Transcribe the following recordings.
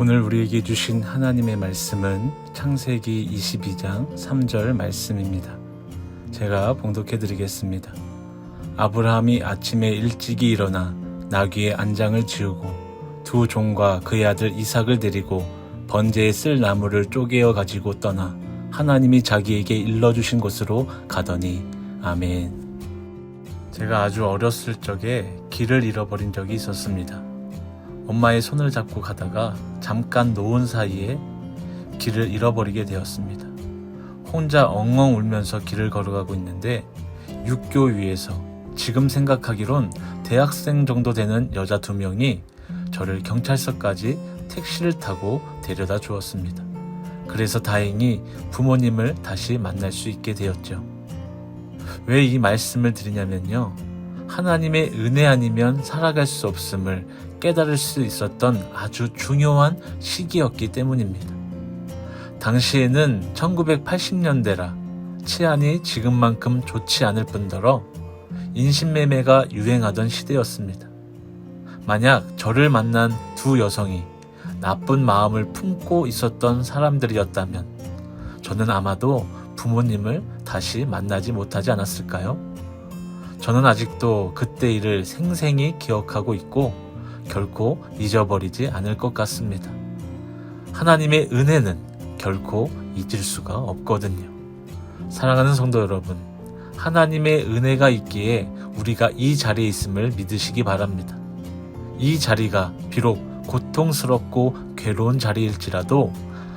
오늘 우리에게 주신 하나님의 말씀은 창세기 22장 3절 말씀입니다. 제가 봉독해 드리겠습니다. 아브라함이 아침에 일찍이 일어나 나귀의 안장을 지우고 두 종과 그의 아들 이삭을 데리고 번제에 쓸 나무를 쪼개어 가지고 떠나 하나님이 자기에게 일러주신 곳으로 가더니 아멘. 제가 아주 어렸을 적에 길을 잃어버린 적이 있었습니다. 엄마의 손을 잡고 가다가 잠깐 놓은 사이에 길을 잃어버리게 되었습니다. 혼자 엉엉 울면서 길을 걸어가고 있는데 육교 위에서 지금 생각하기론 대학생 정도 되는 여자 두 명이 저를 경찰서까지 택시를 타고 데려다 주었습니다. 그래서 다행히 부모님을 다시 만날 수 있게 되었죠. 왜 이 말씀을 드리냐면요. 하나님의 은혜 아니면 살아갈 수 없음을 깨달을 수 있었던 아주 중요한 시기였기 때문입니다. 당시에는 1980년대라 치안이 지금만큼 좋지 않을 뿐더러 인신매매가 유행하던 시대였습니다. 만약 저를 만난 두 여성이 나쁜 마음을 품고 있었던 사람들이었다면 저는 아마도 부모님을 다시 만나지 못하지 않았을까요? 저는 아직도 그때 일을 생생히 기억하고 있고 결코 잊어버리지 않을 것 같습니다. 하나님의 은혜는 결코 잊을 수가 없거든요. 사랑하는 성도 여러분, 하나님의 은혜가 있기에 우리가 이 자리에 있음을 믿으시기 바랍니다. 이 자리가 비록 고통스럽고 괴로운 자리일지라도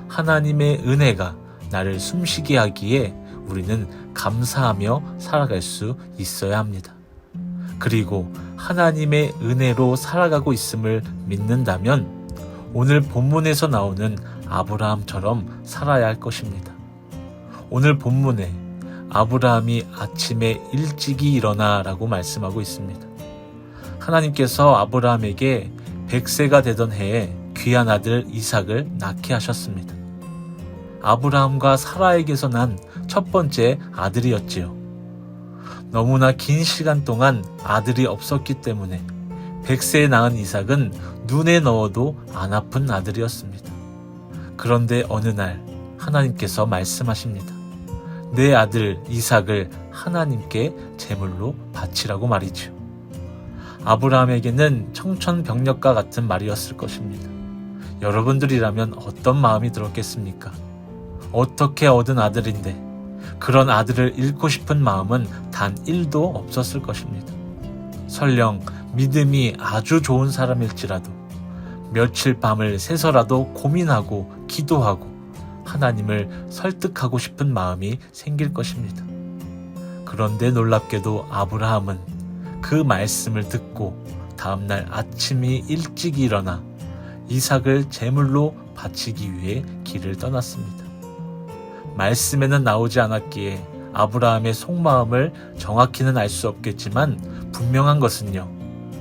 하나님의 은혜가 나를 숨쉬게 하기에 우리는 감사하며 살아갈 수 있어야 합니다. 그리고 하나님의 은혜로 살아가고 있음을 믿는다면 오늘 본문에서 나오는 아브라함처럼 살아야 할 것입니다. 오늘 본문에 아브라함이 아침에 일찍이 일어나 라고 말씀하고 있습니다. 하나님께서 아브라함에게 100세가 되던 해에 귀한 아들 이삭을 낳게 하셨습니다. 아브라함과 사라에게서 난 첫 번째 아들이었지요. 너무나 긴 시간 동안 아들이 없었기 때문에 100세에 낳은 이삭은 눈에 넣어도 안 아픈 아들이었습니다. 그런데 어느 날 하나님께서 말씀하십니다. 내 아들 이삭을 하나님께 제물로 바치라고 말이죠. 아브라함에게는 청천벽력과 같은 말이었을 것입니다. 여러분들이라면 어떤 마음이 들었겠습니까? 어떻게 얻은 아들인데 그런 아들을 잃고 싶은 마음은 단 1도 없었을 것입니다. 설령 믿음이 아주 좋은 사람일지라도 며칠 밤을 새서라도 고민하고 기도하고 하나님을 설득하고 싶은 마음이 생길 것입니다. 그런데 놀랍게도 아브라함은 그 말씀을 듣고 다음날 아침이 일찍 일어나 이삭을 제물로 바치기 위해 길을 떠났습니다. 말씀에는 나오지 않았기에 아브라함의 속마음을 정확히는 알 수 없겠지만 분명한 것은요.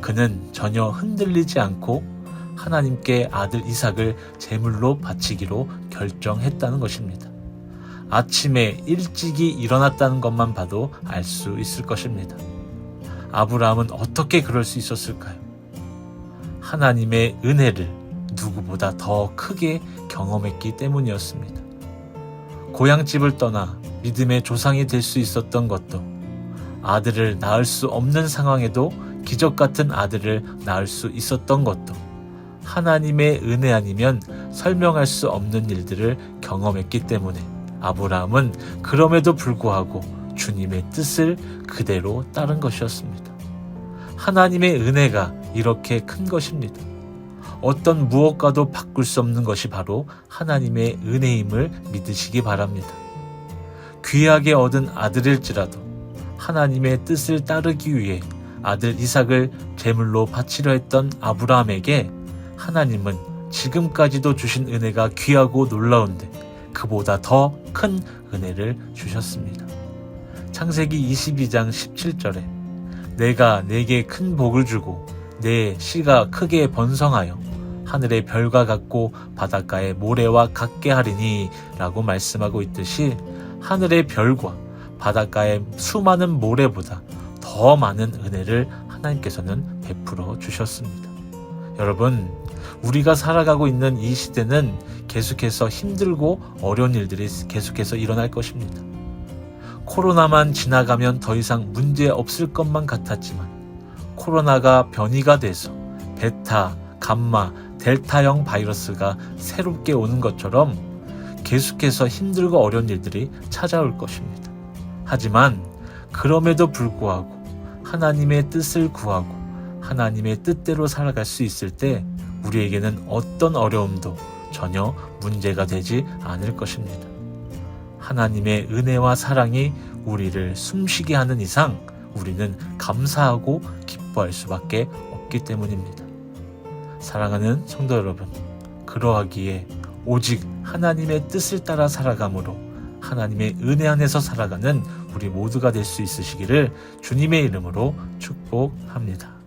그는 전혀 흔들리지 않고 하나님께 아들 이삭을 제물로 바치기로 결정했다는 것입니다. 아침에 일찍이 일어났다는 것만 봐도 알 수 있을 것입니다. 아브라함은 어떻게 그럴 수 있었을까요? 하나님의 은혜를 누구보다 더 크게 경험했기 때문이었습니다. 고향집을 떠나 믿음의 조상이 될 수 있었던 것도 아들을 낳을 수 없는 상황에도 기적 같은 아들을 낳을 수 있었던 것도 하나님의 은혜 아니면 설명할 수 없는 일들을 경험했기 때문에 아브라함은 그럼에도 불구하고 주님의 뜻을 그대로 따른 것이었습니다. 하나님의 은혜가 이렇게 큰 것입니다. 어떤 무엇과도 바꿀 수 없는 것이 바로 하나님의 은혜임을 믿으시기 바랍니다. 귀하게 얻은 아들일지라도 하나님의 뜻을 따르기 위해 아들 이삭을 제물로 바치려 했던 아브라함에게 하나님은 지금까지도 주신 은혜가 귀하고 놀라운데 그보다 더 큰 은혜를 주셨습니다. 창세기 22장 17절에 내가 내게 큰 복을 주고 내 씨가 크게 번성하여 하늘의 별과 같고 바닷가의 모래와 같게 하리니 라고 말씀하고 있듯이 하늘의 별과 바닷가의 수많은 모래보다 더 많은 은혜를 하나님께서는 베풀어 주셨습니다. 여러분, 우리가 살아가고 있는 이 시대는 계속해서 힘들고 어려운 일들이 계속해서 일어날 것입니다. 코로나만 지나가면 더 이상 문제 없을 것만 같았지만 코로나가 변이가 돼서 베타, 감마, 델타형 바이러스가 새롭게 오는 것처럼 계속해서 힘들고 어려운 일들이 찾아올 것입니다. 하지만 그럼에도 불구하고 하나님의 뜻을 구하고 하나님의 뜻대로 살아갈 수 있을 때 우리에게는 어떤 어려움도 전혀 문제가 되지 않을 것입니다. 하나님의 은혜와 사랑이 우리를 숨쉬게 하는 이상 우리는 감사하고 기뻐할 수밖에 없기 때문입니다. 사랑하는 성도 여러분, 그러하기에 오직 하나님의 뜻을 따라 살아감으로 하나님의 은혜 안에서 살아가는 우리 모두가 될 수 있으시기를 주님의 이름으로 축복합니다.